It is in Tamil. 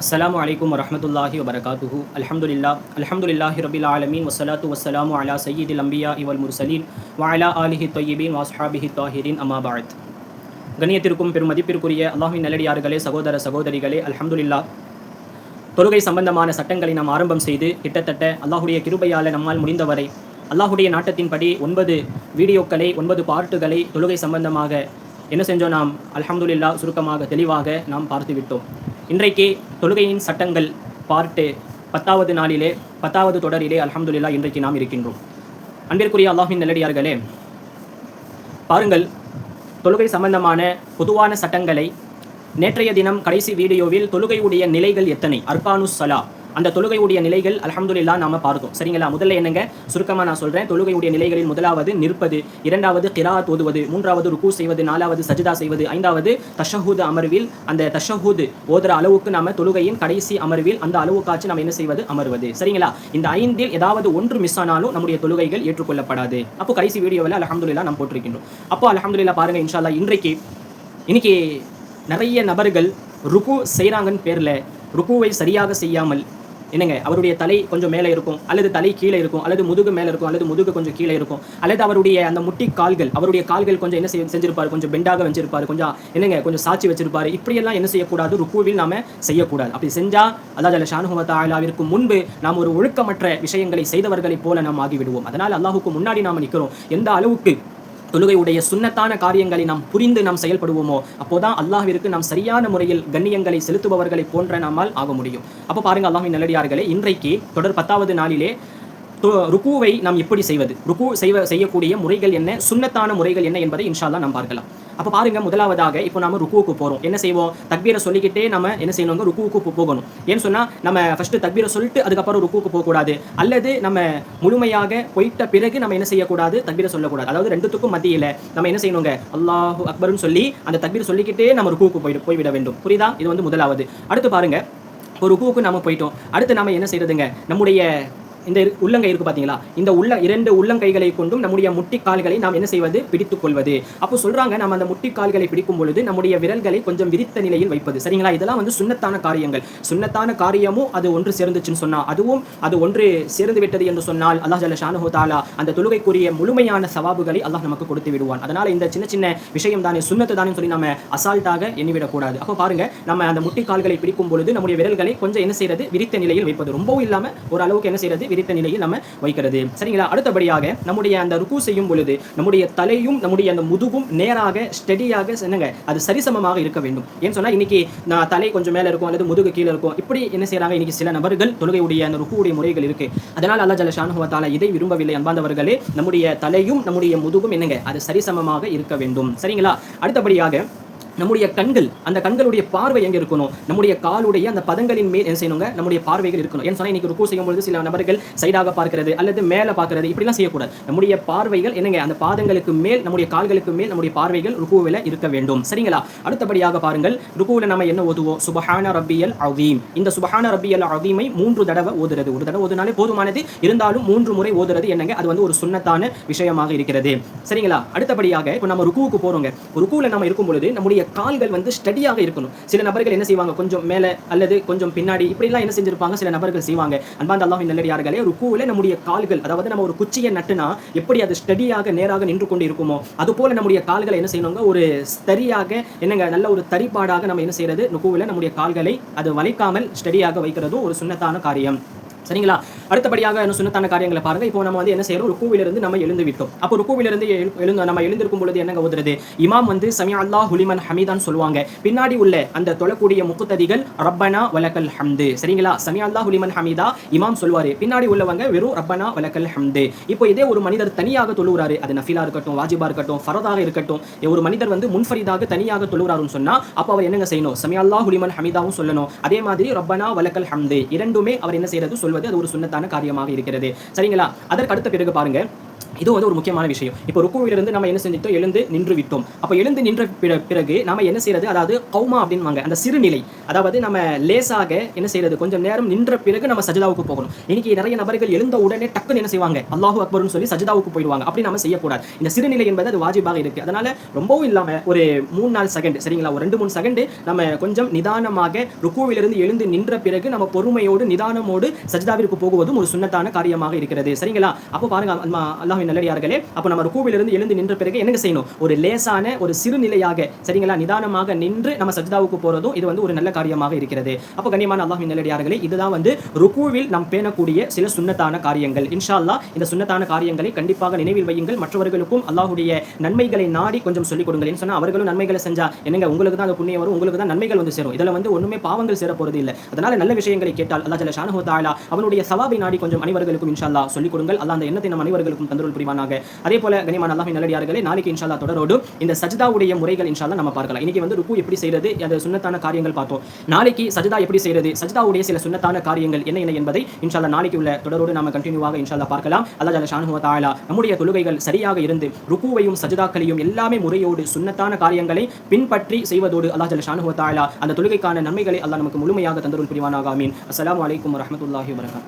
அஸ்லாம் அலைக்கும் வரமத்துல்லாஹி வபரகாத்துஹு அலமதுல்லா அலமதுல்லாஹி ரபில் ஆலமீன் வசலாத்து வஸ்ஸலாமு அலா சய்யிதில் அம்பியா இவல் முர்சலீன் வாயலா ஆலிஹி தொய்யீன் வாஸ்ஹாபிஹி தாஹிரின் அமாபாத் பாத் கண்ணியத்திற்கும் பெரும் மதிப்பிற்குரிய நல்லடியார்களே சகோதர சகோதரிகளே அலமதுல்லா தொழுகை சம்பந்தமான சட்டங்களை நாம் ஆரம்பம் செய்து கிட்டத்தட்ட அல்லாஹுடைய கிருபையால் நம்மால் முடிந்தவரை அல்லாஹுடைய நாட்டத்தின்படி ஒன்பது வீடியோக்களை ஒன்பது பார்ட்டுகளை தொழுகை சம்பந்தமாக என்ன செஞ்சோம் நாம்? அலமதுல்லா சுருக்கமாக தெளிவாக நாம் பார்த்து விட்டோம் இன்றைக்கு தொழுகையின் சட்டங்கள் பார்ட்டு பத்தாவது நாளிலே பத்தாவது தொடரிலே அலமதுல்லா இன்றைக்கு நாம் இருக்கின்றோம். அன்பிற்குரிய அல்லாஹின் நல்லடியார்களே பாருங்கள் தொழுகை சம்பந்தமான பொதுவான சட்டங்களை நேற்றைய தினம் கடைசி வீடியோவில் தொழுகையுடைய நிலைகள் எத்தனை? அர்கானு சலா. அந்த தொழுகையுடைய நிலைகள் அலமதுல்லா நாம பார்த்தோம் சரிங்களா? முதல்ல என்னங்க? சுருக்கமாக நான் சொல்றேன். தொழுகையுடைய நிலைகளில் முதலாவது நிற்பது இரண்டாவது கிராத் ஓதுவது மூன்றாவது ருக்கு செய்வது நாலாவது சஜிதா செய்வது ஐந்தாவது தஷஹூது அமர்வில் அந்த தஷஹூத் ஓதுற அளவுக்கு நாம தொழுகையின் கடைசி அமர்வில் அந்த அளவுக்காச்சு நம்ம என்ன செய்வது? அமர்வது. சரிங்களா? இந்த ஐந்தில் ஏதாவது ஒன்று மிஸ் ஆனாலும் நம்முடைய தொழுகைகள் ஏற்றுக்கொள்ளப்படாது. அப்போ கடைசி வீடியோவில் அலமதுல்லா நாம் போட்டிருக்கின்றோம். அப்போ அலமதுல்லா பாருங்கள் இன்ஷால்லா இன்றைக்கு இன்னைக்கு நிறைய நபர்கள் ருக்கு செய்கிறாங்கன்னு பேரில் ருக்குவை சரியாக செய்யாமல் என்னங்க அவருடைய தலை கொஞ்சம் மேலே இருக்கும் அல்லது தலை கீழே இருக்கும் அல்லது முதுகு மேலே இருக்கும் அல்லது முதுகு கொஞ்சம் கீழே இருக்கும் அல்லது அவருடைய அந்த முட்டி கால்கள் அவருடைய கால்கள் கொஞ்சம் என்ன செய்ய செஞ்சிருப்பாரு கொஞ்சம் பெண்டாக வச்சிருப்பார் கொஞ்சம் என்னங்க கொஞ்சம் சாட்சி வச்சிருப்பாரு. இப்படியெல்லாம் என்ன செய்யக்கூடாது? ருக்குவில் நாம செய்யக்கூடாது. அப்படி செஞ்சா அல்லா ஜல ஷானுஹமத்தாலாவிற்கு முன்பு நாம் ஒரு ஒழுக்கமற்ற விஷயங்களை செய்தவர்களைப் போல நாம் ஆகிவிடுவோம். அதனால் அல்லாஹுக்கு முன்னாடி நாம் நிற்கிறோம் எந்த அளவுக்கு தொழுகையுடைய சுன்னத்தான காரியங்களை நாம் புரிந்து நாம் செயல்படுவோமோ அப்போதான் அல்லாஹிற்கு நாம் சரியான முறையில் கண்ணியங்களை செலுத்துபவர்களை போன்ற நம்மால் ஆக முடியும். அப்போ பாருங்க அல்லாஹின் நல்லடியார்களே இன்றைக்கு தொடர் பத்தாவது நாளிலே ருக்குவை நாம் எப்படி செய்வது? ருக்கு செய்வ செய்யக்கூடிய முறைகள் என்ன? சுன்னத்தான முறைகள் என்ன என்பதை இன்ஷால்லா நாம் பார்க்கலாம். அப்போ பாருங்க முதலாவதாக இப்போ நம்ம ருக்குவுக்கு போகிறோம் என்ன செய்வோம்? தக்பீரை சொல்லிக்கிட்டே நம்ம என்ன செய்யணுங்க ருக்குவுக்கு போகணும். ஏன்னு சொன்னால் நம்ம ஃபஸ்ட்டு தக்பீரை சொல்லிட்டு அதுக்கப்புறம் ருக்குவுக்கு போகக்கூடாது அல்லது நம்ம முழுமையாக போயிட்ட பிறகு நம்ம என்ன செய்யக்கூடாது? தக்பீரை சொல்லக்கூடாது. அதாவது ரெண்டுத்துக்கும் மத்தியில் நம்ம என்ன செய்யணுங்க? அல்லாஹு அக்பர்னு சொல்லி அந்த தக்பீர் சொல்லிக்கிட்டே நம்ம ருக்குவுக்கு போய் போய்விட வேண்டும். புரியுதா? இது வந்து முதலாவது. அடுத்து பாருங்க ஒரு ருக்குவுக்கு நம்ம போயிட்டோம். அடுத்து நம்ம என்ன செய்யறதுங்க நம்முடைய இந்த இரு- உள்ளங்கை இருக்கு பாத்தீங்களா? இந்த உள்ள இரண்டு உள்ளங்கைகளை கொண்டும் நம்முடைய முட்டி கால்களை நாம் என்ன செய்வது? பிடித்துக் கொள்வது. அப்போ சொல்றாங்க நம்ம அந்த முட்டிக்கால்களை பிடிக்கும் பொழுது நம்முடைய விரல்களை கொஞ்சம் விரித்த நிலையில் வைப்பது. சரிங்களா? இதெல்லாம் வந்து சுண்ணத்தான காரியங்கள். சுண்ணத்தான காரியமும் அது ஒன்று சேர்ந்துச்சுன்னு சொன்னா அதுவும் அது ஒன்று சேர்ந்து விட்டது என்று சொன்னால் அல்லாஹ் ஜல்ல ஷானஹோ தாலா அந்த தொழுகைக்குரிய முழுமையான சவாபுகளை அல்லாஹ் நமக்கு கொடுத்து விடுவான். அதனால இந்த சின்ன சின்ன விஷயம் தானே சுண்ணத்து தானே சொல்லி நம்ம அசால்ட்டாக எண்ணிவிடக்கூடாது அப்போ பாருங்க நம்ம அந்த முட்டி கால்களை பிடிக்கும் பொழுது நம்முடைய விரல்களை கொஞ்சம் என்ன செய்யறது விரித்த நிலையில் வைப்பது. ரொம்பவும் இல்லாம ஒரு அளவுக்கு என்ன செய்யறது விரித்த நிலையில் நம்ம வைக்கிறது. சரிங்களா? அடுத்தபடியாக நம்முடைய அந்த ருக்கு செய்யும் பொழுது நம்முடைய தலையும் நம்முடைய அந்த முதுகும் நேராக ஸ்டெடியாக என்னங்க? அது சரிசமமாக இருக்க வேண்டும். ஏன்னு சொன்னால் இன்னைக்கு நான் தலை கொஞ்சம் மேலே இருக்கும் அல்லது முதுகு கீழே இருக்கும். இப்படி என்ன செய்கிறாங்க இன்னைக்கு சில நபர்கள் தொழுகையுடைய அந்த ருக்குடைய முறைகள் இருக்கு. அதனால் அல்லா ஜல ஷானுஹு இதை விரும்பவில்லை அன்பாந்தவர்களே நம்முடைய தலையும் நம்முடைய முதுகும் என்னங்க? அது சரிசமமாக இருக்க வேண்டும். சரிங்களா? அடுத்தபடியாக நம்முடைய கண்கள் அந்த கண்களுடைய பார்வை எங்க இருக்கணும்? நம்முடைய காலுடைய அந்த பதங்களின் மேல் என்ன செய்யணுங்க? நம்முடைய பார்வைகள் இருக்கணும். ஏன்னு சொன்னா இன்னைக்கு ருக்கு செய்யும் பொழுது சில நபர்கள் சைடாக பார்க்கிறது அல்லது மேல பார்க்கிறது இப்படிலாம் செய்யக்கூடாது. நம்முடைய பார்வைகள் என்னங்க? அந்த பாதங்களுக்கு மேல் நம்முடைய கால்களுக்கு மேல் நம்முடைய பார்வைகள் ருக்குவில் இருக்க வேண்டும். சரிங்களா? அடுத்தபடியாக பாருங்கள் ருக்குவில் நம்ம என்ன ஓதுவோம்? சுபஹான ரப்பியல் அவீம் இந்த சுபஹான ரப்பியல் அவீமை மூன்று தடவை ஓதுறது. ஒரு தடவை ஓதுனாலே போதுமானது. இருந்தாலும் மூன்று முறை ஓதுறது என்னங்க? அது வந்து ஒரு சுண்ணத்தான விஷயமாக இருக்கிறது. சரிங்களா? அடுத்தபடியாக இப்போ நம்ம ருக்குவுக்கு போறோங்க. ருக்குவில் நம்ம இருக்கும் பொழுது நம்முடைய கால்கள் வந்து ஸ்டடியாக இருக்கணும். சில நபர்கள் என்ன செய்வாங்க? கொஞ்சம் மேலே அல்லது கொஞ்சம் பின்னாடி இப்படிலாம் என்ன செஞ்சிருப்பாங்க? சில நபர்கள் செய்வாங்க. அன்பாந்த அல்லாஹின் நல்லடியார்களே ருக்குவில் நம்முடைய கால்கள் அதாவது நம்ம ஒரு குச்சியை நட்டுனா எப்படி அது ஸ்டடியாக நேராக நின்று கொண்டு இருக்குமோ? அது போல நம்முடைய கால்களை என்ன செய்யணுங்க ஒரு ஸ்தரியாக என்னங்க நல்ல ஒரு தரிப்பாடாக நம்ம என்ன செய்யறது? ருக்குவில் நம்முடைய கால்களை அது வளைக்காமல் ஸ்டடியாக வைக்கிறதும் ஒரு சுன்னத்தான காரியம். சரிங்களா? அடுத்தபடியாக என்ன சுன்னத்தான காரியங்களை பாருங்க. இப்போ நம்ம வந்து என்ன செய்யறோம்? ருக்குவிலிருந்து நம்ம எழுந்து விட்டோம். அப்போ ருக்குவிலிருந்து எழுந்து நம்ம எழுந்திருக்கும் பொழுது என்ன ஓதுறது இமாம் வந்து சமி அல்லா ஹுலிமன் ஹமீதான் சொல்லுவாங்க. பின்னாடி உள்ள அந்த தொழக்கூடிய முக்குத்ததிகள் ரப்பனா வலக்கல் ஹம்து. சரிங்களா? சமி அல்லா ஹுலிமன் ஹமீதா இமாம் சொல்வாரு. பின்னாடி உள்ளவங்க வெறும் ரப்பனா வலக்கல் ஹம்து. இப்போ இதே ஒரு மனிதர் தனியாக தொழுகிறாரு அது நஃபிலா இருக்கட்டும் வாஜிபா இருக்கட்டும் ஃபரதாக இருக்கட்டும். ஒரு மனிதர் வந்து முன்ஃபரிதாக தனியாக தொழுகிறாருன்னு சொன்னா அப்போ அவர் என்னங்க செய்யணும்? சமி அல்லா ஹுலிமன் ஹமீதாவும் சொல்லணும். அதே மாதிரி ரப்பனா வலக்கல் ஹம்து இரண்டுமே அவர் என்ன செய்யறது? சொல்வார். சொல்வது அது ஒரு சுண்ணத்தான காரியமாக இருக்கிறது. சரிங்களா? அதற்கு அடுத்த பிறகு பாருங்க. இது வந்து ஒரு முக்கியமான விஷயம். இப்போ ருக்குவிலிருந்து நம்ம என்ன செஞ்சிட்டோம்? எழுந்து நின்று விட்டோம் அப்போ எழுந்து நின்ற பிற- பிறகு நம்ம என்ன செய்யறது? அதாவது கௌமா அப்படின்வாங்க அந்த சிறுநிலை. அதாவது நம்ம லேசாக என்ன செய்யறது? கொஞ்சம் நேரம் நின்ற பிறகு நம்ம சஜிதாவுக்கு போகணும். இன்னைக்கு நிறைய நபர்கள் எழுந்த உடனே டக்குன்னு என்ன செய்வாங்க? அல்லாஹு அக்பர்னு சொல்லி சஜிதாவுக்கு போயிடுவாங்க. அப்படி நம்ம செய்யக்கூடாது. இந்த சிறுநிலை என்பது அது வாஜிபாக இருக்கு. அதனால ரொம்பவும் இல்லாம ஒரு மூணு நாலு செகண்ட் சரிங்களா? ஒரு ரெண்டு மூணு செகண்ட் நம்ம கொஞ்சம் நிதானமாக ருக்குவிலிருந்து எழுந்து நின்ற பிறகு நம்ம பொறுமையோடு நிதானமோடு சஜிதாவிற்கு போகுவதும் ஒரு சுன்னத்தான காரியமாக இருக்கிறது. சரிங்களா? அப்போ பாருங்க அம்மா அல்லாஹ்வின் நல்லடியார்களே அப்போ நம்ம கூவிலிருந்து எழுந்து நின்ற பிறகு என்ன செய்யணும்? ஒரு லேசான ஒரு சிறுநிலையாக சரிங்களா நிதானமாக நின்று நம்ம சஜிதாவுக்கு போறதும் இது வந்து ஒரு நல்ல காரியமாக இருக்கிறது. அப்போ கண்ணியமான அல்லாஹ் நல்லடியார்களே இதுதான் வந்து ருக்குவில் நாம் பேணக்கூடிய சில சுன்னத்தான காரியங்கள். இன்ஷா இந்த சுண்ணத்தான காரியங்களை கண்டிப்பாக நினைவில் வையுங்கள். மற்றவர்களுக்கும் அல்லாஹுடைய நன்மைகளை நாடி கொஞ்சம் சொல்லிக் கொடுங்கள். ஏன்னு சொன்னா அவர்களும் நன்மைகளை செஞ்சா என்னங்க உங்களுக்கு தான் அந்த புண்ணியம் வரும் உங்களுக்கு தான் நன்மைகள் வந்து சேரும். இதுல வந்து ஒண்ணுமே பாவங்கள் சேர போறது இல்லை. அதனால நல்ல விஷயங்களை கேட்டால் அல்லாஹ் ஜல ஷானஹு தாலா அவனுடைய சவாபை நாடி கொஞ்சம் அனைவர்களுக்கும் இன்ஷா அல்லாஹ் சொல்லிக் கொடுங்கள். அல்லாஹ் அந்த எண்ணத்தை நம் அனைவர்களுக்கும் அருள் புரிவானாக. அதே போல கனிமான அல்லாஹ்வின் நல்லடியார்களே நாளைக்கு இன்ஷால்லா அல்லாஹ் தொடரோடு இந்த சஜிதாவுடைய முறைகள் இன்ஷால்லா நம்ம பார்க்கலாம். இன்னைக்கு வந்து ருக்கு எப்படி செய்யறது அந்த சுண்ணத்தான காரியங்கள் பார்த்தோம். நாளைக்கு சஜிதா எப்படி செய்யறது சஜிதாவுடைய சில சுண்ணத்தான காரியங்கள் என்ன என்ன என்பதை இன்ஷால்லா நாளைக்கு உள்ள தொடரோடு நாம கண்டினியூவாக இன்ஷால்லா பார்க்கலாம். அல்லா ஜால ஷானஹு தாயலா நம்முடைய தொழுகைகள் சரியாக இருந்து ருக்குவையும் சஜிதாக்களையும் எல்லாமே முறையோடு சுண்ணத்தான காரியங்களை பின்பற்றி செய்வதோடு அல்லா ஜல ஷானஹு தாயலா அந்த தொழுகைக்கான நன்மைகளை அல்லா நமக்கு முழுமையாக தந்தருள் புரிவானாக. அமீன் அஸ்லாம் வலைக்கம் வரமத்துல்லாஹி வபரகாத்துஹு